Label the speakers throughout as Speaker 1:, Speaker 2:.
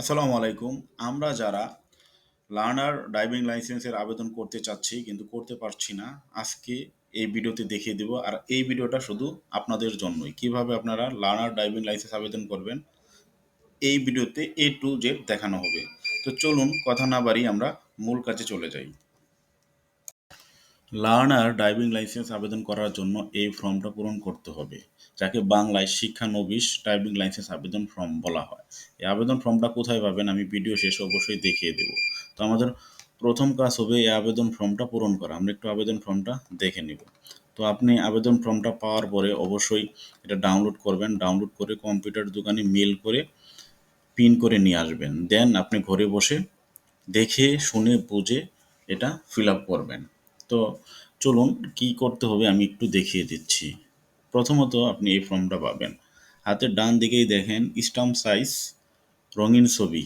Speaker 1: আসসালামু আলাইকুম। আমরা যারা লার্নার ড্রাইভিং লাইসেন্সের আবেদন করতে চাচ্ছি কিন্তু করতে পারছি না, আজকে এই ভিডিওতে দেখিয়ে দেব। আর এই ভিডিওটা শুধু আপনাদের জন্যই। কীভাবে আপনারা লার্নার ড্রাইভিং লাইসেন্স আবেদন করবেন, এই ভিডিওতে এ টু জেড দেখানো হবে। তো চলুন কথা না বাড়ি আমরা মূল কাজে চলে যাই। লার্নার ড্রাইভিং লাইসেন্স আবেদন করার জন্য এই ফর্মটা পূরণ করতে হবে। যাকে বাংলায় শিক্ষা শিক্ষানবিশ ড্রাইভিং লাইসেন্স আবেদন ফর্ম বলা হয়। এই আবেদন ফর্মটা কোথায় পাবেন আমি ভিডিও শেষে অবশ্যই দেখিয়ে দেব। তো আমাদের প্রথম কাজ হবে এই আবেদন ফর্মটা পূরণ করা। আমরা একটু আবেদন ফর্মটা দেখে নিব। তো আপনি আবেদন ফর্মটা পাওয়ার পরে অবশ্যই এটা ডাউনলোড করবেন। ডাউনলোড করে কম্পিউটার দোকানে মেল করে পিন করে নিয়ে আসবেন। দেন আপনি ঘরে বসে দেখে, শুনে, বুঝে এটা ফিল আপ করবেন। তো চলুন কি করতে হবে আমি একটু দেখিয়ে দিচ্ছি। প্রথমত আপনি এই ফর্মটা পাবেন। হাতের ডান দিকেই দেখেন, স্টাম্প সাইজ, রঙিন ছবি,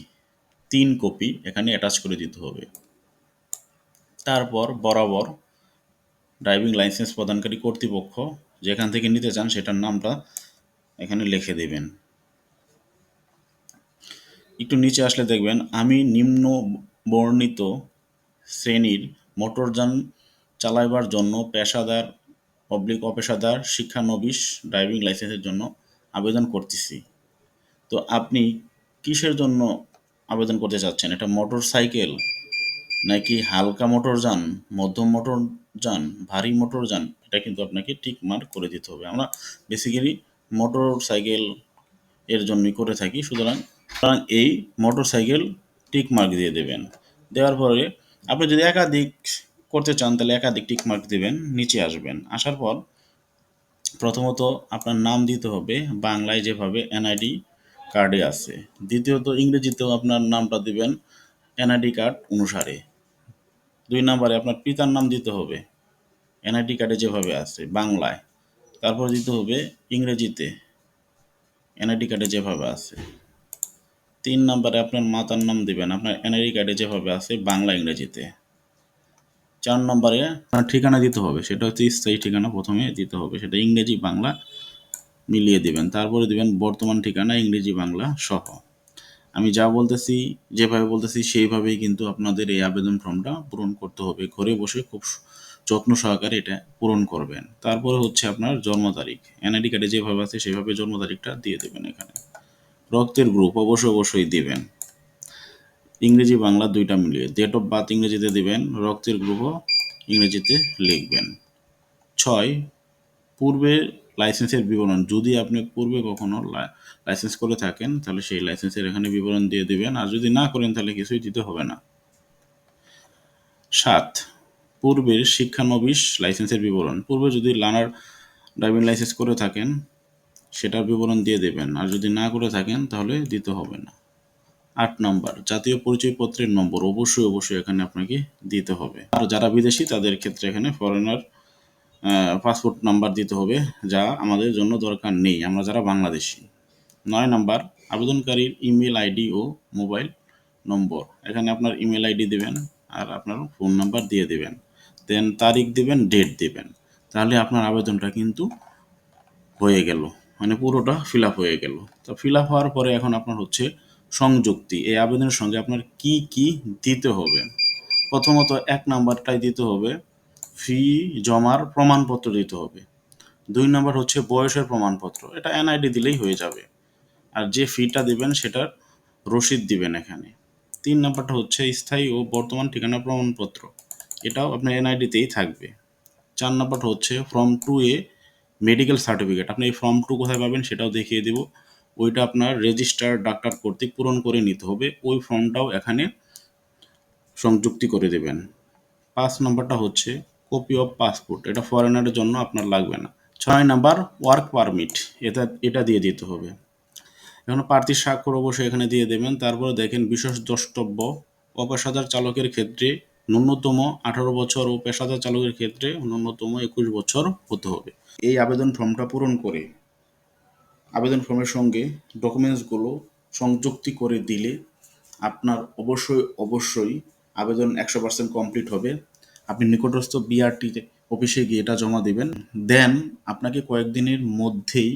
Speaker 1: তিন কপি, এখানে অ্যাটাচ করে দিতে হবে। তারপর বরাবর ড্রাইভিং লাইসেন্স প্রদানকারী কর্তৃপক্ষ যেখান থেকে নিতে চান সেটার নামটা এখানে লিখে দেবেন। একটু নিচে আসলে দেখবেন, আমি নিম্ন বর্ণিত শ্রেণির মোটরযান চালাইবার জন্য পেশাদার পাবলিক অপেশাদার শিক্ষানবিশ ড্রাইভিং লাইসেন্সের জন্য আবেদন করতেছি। তো আপনি কিসের জন্য আবেদন করতে চাচ্ছেন? এটা মোটর সাইকেল নাকি হালকা মোটর যান, মধ্যম মোটর যান, ভারী মোটর যান? এটা কিন্তু আপনাকে টিক মার্ক করে দিতে হবে। আমরা বেসিক্যালি মোটর সাইকেল এর জন্যই করে থাকি। সুতরাং সুতরাং এই মোটর সাইকেল টিক মার্ক দিয়ে দেবেন। দেওয়ার পরে আপনি যদি একাধিক করতে চান, তাহলে একাধিক টিক মার্ক দেবেন, নিচে আসবেন। আসার পর প্রথমত আপনার নাম দিতে হবে, বাংলায় যেভাবে এনআইডি কার্ডে আছে। দ্বিতীয়ত ইংরেজিতেও আপনার নামটা দিবেন এনআইডি কার্ড অনুসারে। দুই নম্বরে আপনার পিতার নাম দিতে হবে এনআইডি কার্ডে যেভাবে আছে, বাংলায়। তারপর দিতে হবে ইংরেজিতে এনআইডি কার্ডে যেভাবে আছে। তিন নম্বরে আপনার মাতার নাম দিবেন, আপনার এনআইডি কার্ডে যেভাবে আছে, বাংলা ইংরেজিতে। চার নম্বরে ঠিকানা দিতে হবে। সেটা হচ্ছে স্থায়ী ঠিকানা প্রথমে দিতে হবে। সেটা ইংরেজি বাংলা মিলিয়ে দিবেন। তারপরে দিবেন বর্তমান ঠিকানা ইংরেজি বাংলা সহ। আমি যা বলতেছি, যেভাবে বলতেছি, সেইভাবেই কিন্তু আপনাদের এই আবেদন ফর্মটা পূরণ করতে হবে। ঘরে বসে খুব যত্ন সহকারে এটা পূরণ করবেন। তারপরে হচ্ছে আপনার জন্ম তারিখ। এনআইডি কার্ডে যেভাবে আছে, সেভাবে জন্ম তারিখটা দিয়ে দেবেন এখানে। রক্তের গ্রুপ অবশ্যই অবশ্যই দিবেন। ইংরেজি বাংলা দুইটা মিলিয়ে। ডেট অফ বার্থ ইংরেজিতে দিবেন, রক্তের গ্রুপও ইংরেজিতে লিখবেন। ছয়, পূর্বে লাইসেন্সের বিবরণ। যদি আপনি পূর্বে কখনো লাইসেন্স করে থাকেন, তাহলে সেই লাইসেন্সের এখানে বিবরণ দিয়ে দিবেন। আর যদি না করেন, তাহলে কিছুই দিতে হবে না। সাত, পূর্বের শিক্ষানবিশ লাইসেন্সের বিবরণ। পূর্বে যদি লার্নার ড্রাইভিং লাইসেন্স করে থাকেন, সেটার বিবরণ দিয়ে দেবেন। আর যদি না করে থাকেন, তাহলে দিতে হবে না। আট নম্বর, জাতীয় পরিচয়পত্রের নম্বর অবশ্যই অবশ্যই এখানে আপনাকে দিতে হবে। আর যারা বিদেশি, তাদের ক্ষেত্রে এখানে ফরেনার পাসপোর্ট নাম্বার দিতে হবে যা আমাদের জন্য দরকার নেই। আমরা যারা বাংলাদেশি, নয় নাম্বার, আবেদনকারীর ইমেল আইডি ও মোবাইল নম্বর। এখানে আপনার ইমেল আইডি দেবেন আর আপনার ফোন নাম্বার দিয়ে দেবেন। দেন তারিখ দেবেন ডেট দেবেন। তাহলে আপনার আবেদনটা কিন্তু হয়ে গেল। মানে পুরোটা ফিল আপ হয়ে গেল। তো ফিল আপ হওয়ার পরে এখন আপনার হচ্ছে সংযুক্তি। এই আবেদনের সঙ্গে আপনার কি কি দিতে হবে? প্রথমত এক নাম্বারটাই দিতে হবে, ফি জমার প্রমাণপত্র দিতে হবে। দুই নাম্বার হচ্ছে বয়সের প্রমাণপত্র, এটা এনআইডি দিলেই হয়ে যাবে। আর যে ফিটা দিবেন সেটার রসিদ দিবেন এখানে। তিন নাম্বারটা হচ্ছে স্থায়ী ও বর্তমান ঠিকানা প্রমাণপত্র, এটাও আপনার এনআইডিতেই থাকবে। চার নাম্বারটা হচ্ছে form two A medical certificate, আপনি এই ফর্ম টু কোথায় পাবেন সেটাও দেখিয়ে দেব। ওইটা আপনার রেজিস্টার ডাক্তার কর্তৃক পূরণ করে নিতে হবে। ওই ফর্মটাও এখানে সংযুক্তি করে দেবেন। পাঁচ নম্বরটা হচ্ছে কপি অফ পাসপোর্ট এটা ফরেনারের জন্য আপনার লাগবে না। ছয় নাম্বার ওয়ার্ক পারমিট এটা এটা দিয়ে দিতে হবে। এখন প্রার্থীর স্বাক্ষর অবশ্যই এখানে দিয়ে দেবেন। তারপরে দেখেন বিশেষ দ্রষ্টব্য, অপেশাদার চালকের ক্ষেত্রে ন্যূনতম আঠারো বছর ও পেশাদার চালকের ক্ষেত্রে ন্যূনতম একুশ বছর হতে হবে। এই আবেদন ফর্মটা পূরণ করে আবেদন ফর্মের সঙ্গে ডকুমেন্টসগুলো সংযুক্তি করে দিলে আপনার অবশ্যই অবশ্যই আবেদন একশো পার্সেন্ট কমপ্লিট হবে। আপনি নিকটস্থ বিআরটি অফিসে গিয়ে এটা জমা দেবেন। দেন আপনাকে কয়েকদিনের মধ্যেই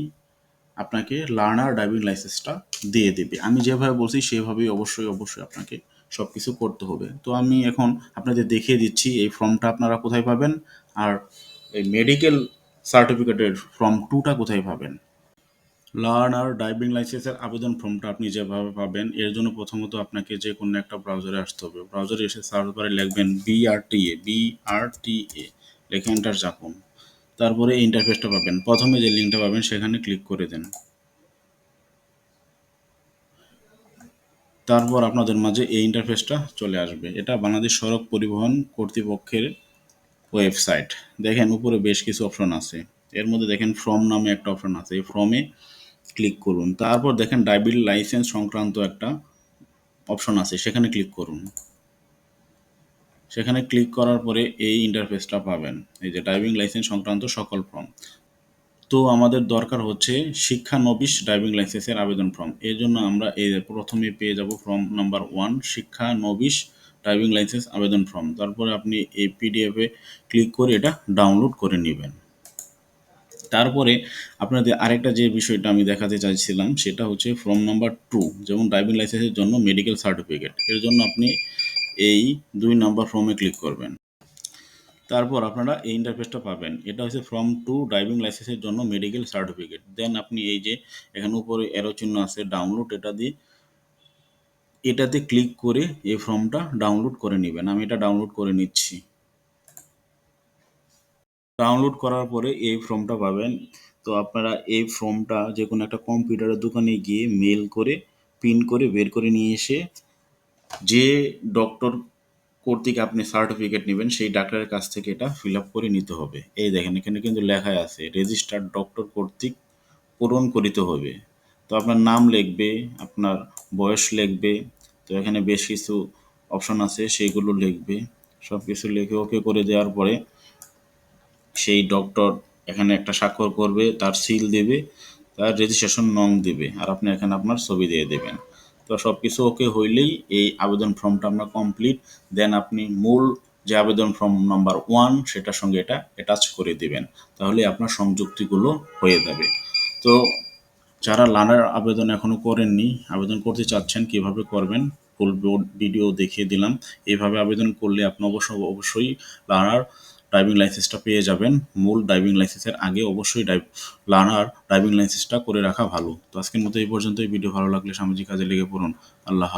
Speaker 1: আপনাকে লার্নার ড্রাইভিং লাইসেন্সটা দিয়ে দেবে। আমি যেভাবে বলছি সেভাবেই অবশ্যই অবশ্যই আপনাকে সব কিছু করতে হবে। তো আমি এখন আপনাদের দেখিয়ে দিচ্ছি এই ফর্মটা আপনারা কোথায় পাবেন। আর এই মেডিকেল সার্টিফিকেটের ফর্ম টুটা কোথায় পাবেন। লার্নার ড্রাইভিং লাইসেন্সের আবেদন ফর্মটা আপনি যেভাবে পাবেন, এর জন্য প্রথমত আপনাকে যে কোনো একটা ব্রাউজারে আসতে হবে। ব্রাউজারে এসে সার্চ বারে লিখবেন বিআরটিএ বিআরটিএ লিখে এন্টার চাপুন। তারপরে ইন্টারফেসটা পাবেন। প্রথমে যে লিঙ্কটা পাবেন, সেখানে ক্লিক করে দেন। তারপর আপনাদের মাঝে এই ইন্টারফেসটা চলে আসবে। এটা বাংলাদেশ সড়ক পরিবহন কর্তৃপক্ষের ওয়েবসাইট দেখেন উপরে বেশ কিছু অপশন আছে। এর মধ্যে দেখেন ফর্ম নামে একটা অপশন আছে। এই ফর্মে ক্লিক করুন। তারপর দেখেন ড্রাইভিং লাইসেন্স সংক্রান্ত একটা অপশন আছে, সেখানে ক্লিক করুন। সেখানে ক্লিক করার পরে এই ইন্টারফেসটা পাবেন। এই যে ড্রাইভিং লাইসেন্স সংক্রান্ত সকল ফর্ম তো আমাদের দরকার হচ্ছে শিক্ষানবিশ ড্রাইভিং লাইসেন্সের আবেদন ফর্ম এর জন্য আমরা এই প্রথমে পেয়ে যাব ফর্ম নাম্বার ওয়ান শিক্ষানবিশ ড্রাইভিং লাইসেন্স আবেদন ফর্ম তারপরে আপনি এই পিডিএফে ক্লিক করে এটা ডাউনলোড করে নেবেন। তারপরে আপনাদের আরেকটা যে বিষয়টা আমি দেখাতে চাইছিলাম, সেটা হচ্ছে ফর্ম নাম্বার টু যেমন ড্রাইভিং লাইসেন্সের জন্য মেডিকেল সার্টিফিকেট এর জন্য আপনি এই দুই নাম্বার ফর্মে ক্লিক করবেন। তারপর আপনারা এই ইন্টারফেসটা পাবেন। এটা হচ্ছে ফর্ম টু ড্রাইভিং লাইসেন্সের জন্য মেডিকেল সার্টিফিকেট দেন আপনি এই যে এখানে উপরে এরো চিহ্ন আছে ডাউনলোড এটা দিয়ে এটাতে ক্লিক করে এই ফর্মটা ডাউনলোড করে নেবেন। আমি এটা ডাউনলোড করে নিচ্ছি। ডাউনলোড করার পরে এই ফর্মটা পাবেন। তো আপনারা এই ফর্মটা যে কোনো একটা কম্পিউটারের দোকানে গিয়ে মেল করে প্রিন্ট করে বের করে নিয়ে এসে যে ডক্টর কর্তৃক আপনি সার্টিফিকেট নেবেন, সেই ডাক্তারের কাছ থেকে এটা ফিল আপ করে নিতে হবে। এই দেখেন, এখানে কিন্তু লেখা আছে রেজিস্টার্ড ডক্টর কর্তৃক পূরণ করিতে হবে। তো আপনার নাম লিখবে, আপনার বয়স লিখবে, তো এখানে বেশ কিছু অপশন আছে সেইগুলো লিখবে। সব কিছু লিখে ওকে করে দেওয়ার পরে সেই ডক্টর এখানে একটা স্বাক্ষর করবে, তার সিল দেবে, তার রেজিস্ট্রেশন নং দেবে, আর আপনি এখানে আপনার ছবি দিয়ে দেবেন। তো সব কিছু ওকে হইলেই এই আবেদন ফর্মটা আপনার কমপ্লিট দেন আপনি মূল যে আবেদন ফর্ম নাম্বার ওয়ান সেটার সঙ্গে এটা অ্যাটাচ করে দেবেন। তাহলে আপনার সংযুক্তিগুলো হয়ে যাবে। তো যারা লানার আবেদন এখনও করেননি, আবেদন করতে চাচ্ছেন কীভাবে করবেন ফুল ভিডিও দেখিয়ে দিলাম। এইভাবে আবেদন করলে আপনি অবশ্য অবশ্যই লানার ড্রাইভিং লাইসেন্সটা পেয়ে যাবেন। মূল ড্রাইভিং লাইসেন্সের আগে অবশ্যই লার্নার ড্রাইভিং লাইসেন্সটা করে রাখা ভালো। তো আজকের মতো এই পর্যন্তই। ভিডিও ভালো লাগলে সামাজিক কাজে লেগে পড়ুন। আল্লাহ